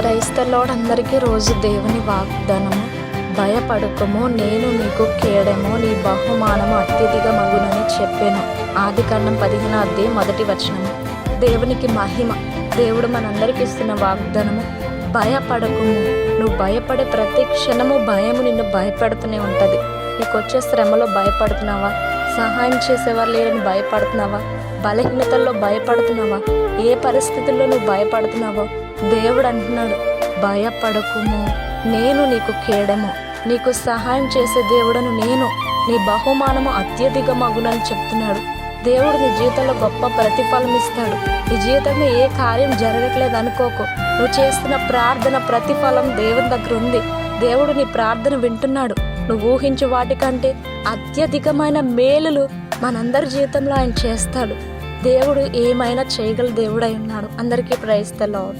క్రైస్తలోడ్ అందరికీ రోజు దేవుని వాగ్దానము. భయపడకము నేను నీకు కేడము నీ బహుమానము అత్యధిక మగునని చెప్పాను. ఆది కాండం పదిహేను అధ్యాయం మొదటి వచనము. దేవునికి మహిమ. దేవుడు మనందరికి ఇస్తున్న వాగ్దానము. భయపడకుము. నువ్వు భయపడే ప్రతి క్షణము భయము నిన్ను భయపడుతూనే ఉంటుంది. నీకు వచ్చే శ్రమలో భయపడుతున్నావా? సహాయం చేసేవారు లేరని భయపడుతున్నావా? బలహీనతల్లో భయపడుతున్నావా? ఏ పరిస్థితుల్లో నువ్వు భయపడుతున్నావో? దేవుడు అంటున్నాడు భయపడకుము. నేను నీకు కేడము. నీకు సహాయం చేసే దేవుడను నేను. నీ బహుమానము అత్యధిక మగునని చెప్తున్నాడు. దేవుడు నీ జీవితంలో గొప్ప ప్రతిఫలం ఇస్తాడు నీ జీవితంలో ఏ కార్యం జరగట్లేదు అనుకోకు నువ్వు చేస్తున్న ప్రార్థన ప్రతిఫలం దేవుని దగ్గర ఉంది. దేవుడు నీ ప్రార్థన వింటున్నాడు. నువ్వు ఊహించు వాటికంటే అత్యధికమైన మేలులు మనందరి జీవితంలో ఆయన చేస్తాడు. దేవుడు ఏమైనా చేయగల దేవుడై ఉన్నాడు. అందరికీ ప్రైస్తలో